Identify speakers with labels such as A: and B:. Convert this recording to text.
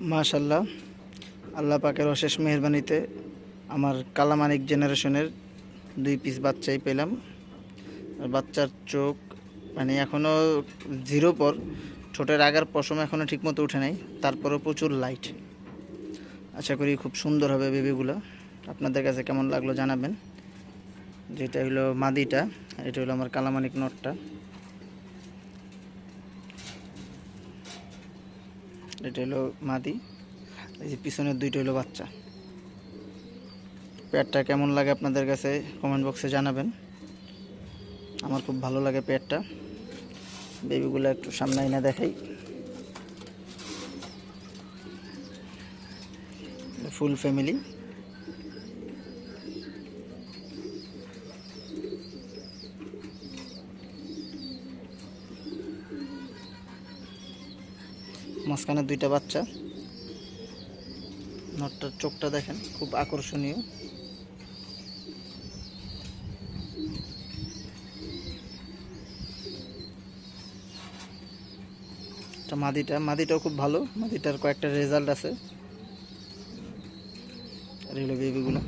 A: মাশাল্লাহ আল্লাহ পাকের অশেষ মেহরবানিতে আমার কালামানিক জেনারেশনের দুই পিস বাচ্চাই পেলাম। বাচ্চার চোখ মানে এখনও জিরো পর, ঠোঁটের আগার পশম এখনও ঠিকমতো উঠে নাই, তারপরেও প্রচুর লাইট আশা করি খুব সুন্দর হবে বেবিগুলো আপনাদের কাছে কেমন লাগল জানাবেন। যেটা হলো মাদিটা এটা হলো আমার কালামানিক নটটা। এটা হলো মাদি। এই যে পিছনের দুইটা হলো বাচ্চা। পেটটা কেমন লাগে আপনাদের কাছে কমেন্ট বক্সে জানাবেন। আমার খুব ভালো লাগে পেটটা। বেবিগুলো একটু সামনে এনে দেখাই। ফুল ফ্যামিলি মাঝখানে দুইটা বাচ্চা। নটটার চোখটা দেখেন, খুব আকর্ষণীয়। মাদিটা, মাদিটাও খুব ভালো। মাদিটার কয়েকটা রেজাল্ট আছে। আর এগুলো বেবিগুলো